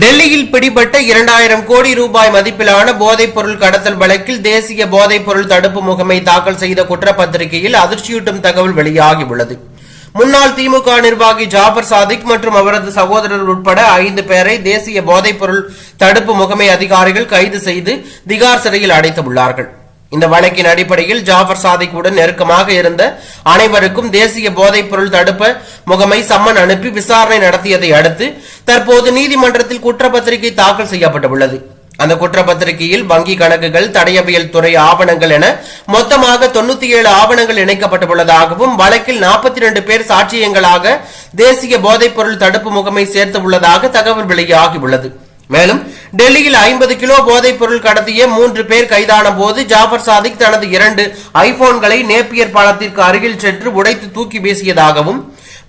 டெல்லியில் பிடிபட்ட இரண்டாயிரம் கோடி ரூபாய் மதிப்பிலான போதைப் பொருள் கடத்தல் வழக்கில் தேசிய போதைப் பொருள் தடுப்பு முகமை தாக்கல் செய்த குற்றப்பத்திரிகையில் அதிர்ச்சியூட்டும் தகவல் வெளியாகியுள்ளது. முன்னாள் திமுக நிர்வாகி ஜாபர் சாதிக் மற்றும் அவரது சகோதரர் உட்பட ஐந்து பேரை தேசிய போதைப் பொருள் தடுப்பு முகமை அதிகாரிகள் கைது செய்து திகார் சிறையில் அடைத்துள்ளார்கள். இந்த வழக்கின் அடிப்படையில் ஜாஃபர் சாதிக்குடன் நெருக்கமாக இருந்த அனைவருக்கும் தேசிய போதைப் பொருள் தடுப்பு முகமை சம்மன் அனுப்பி விசாரணை நடத்தியதை அடுத்து தற்போது நீதிமன்றத்தில் குற்றப்பத்திரிகை தாக்கல் செய்யப்பட்டுள்ளது. அந்த குற்றப்பத்திரிகையில் வங்கி கணக்குகள் தடையவியல் துறை ஆவணங்கள் என மொத்தமாக தொண்ணூத்தி ஏழு ஆவணங்கள் இணைக்கப்பட்டுள்ளதாகவும் வழக்கில் நாற்பத்தி ரெண்டு பேர் சாட்சியங்களாக தேசிய போதைப் பொருள் தடுப்பு முகமை சேர்த்து உள்ளதாக தகவல் வெளியாகியுள்ளது. மேலும் டெல்லியில் ஐம்பது கிலோ போதைப் பொருள் கடத்திய மூன்று பேர் கைதான போது ஜாஃபர் சாதிக் தனது இரண்டு ஐபோன்களை நேப்பியர் பாலத்திற்கு அருகில் சென்று உடைத்து தூக்கி வீசியதாகவும்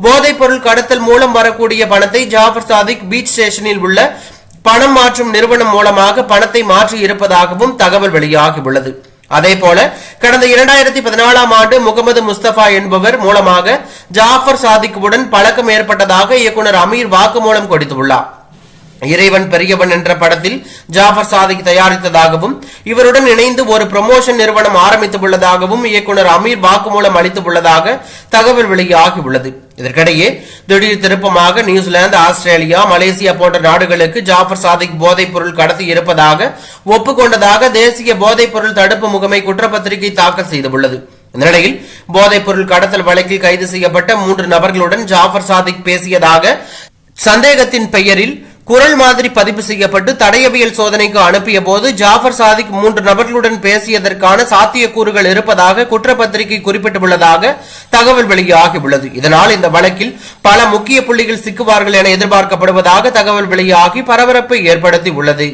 போதைப் பொருள் கடத்தல் மூலம் வரக்கூடிய பணத்தை ஜாஃபர் சாதிக் பீச் ஸ்டேஷனில் உள்ள பணம் மாற்றும் நிறுவனம் மூலமாக பணத்தை மாற்றி இருப்பதாகவும் தகவல் வெளியாகியுள்ளது. அதேபோல கடந்த இரண்டாயிரத்தி பதினாலாம் ஆண்டு முகமது முஸ்தபா என்பவர் மூலமாக ஜாஃபர் சாதிக்குடன் பழக்கம் ஏற்பட்டதாக இயக்குனர் அமீர் வாக்குமூலம் கொடுத்துள்ளார். இறைவன் பெரியவன் என்ற படத்தில் ஜாஃபர் சாதிக் தயாரித்ததாகவும் இவருடன் இணைந்து ஒரு ப்ரமோஷன் நிறுவனம் ஆரம்பித்துள்ளதாகவும் இயக்குனர் அமீர் வாக்குமூலம் அளித்துள்ளதாக தகவல் வெளியாகியுள்ளது. இதற்கிடையே திடீர் திருப்பமாக நியூசிலாந்து ஆஸ்திரேலியா மலேசியா போன்ற நாடுகளுக்கு ஜாஃபர் சாதிக் போதைப் பொருள் கடத்தி இருப்பதாக ஒப்புக்கொண்டதாக தேசிய போதைப் பொருள் தடுப்பு முகமை குற்றப்பத்திரிகை தாக்கல் செய்துள்ளது. இந்த நிலையில் போதைப் பொருள் கடத்தல் வழக்கில் கைது செய்யப்பட்ட மூன்று நபர்களுடன் ஜாஃபர் சாதிக் பேசியதாக சந்தேகத்தின் பெயரில் குரல் மாதிரி பதிவு செய்யப்பட்டு தடயவியல் சோதனைக்கு அனுப்பிய போது ஜாஃபர் சாதிக் மூன்று நபர்களுடன் பேசியதற்கான சாத்தியக்கூறுகள் இருப்பதாக குற்றப்பத்திரிகை குறிப்பிட்டுள்ளதாக தகவல் வெளியாகியுள்ளது. இதனால் இந்த வழக்கில் பல முக்கிய புள்ளிகள் சிக்குவார்கள் என எதிர்பார்க்கப்படுவதாக தகவல் வெளியாகி பரபரப்பை ஏற்படுத்தி உள்ளது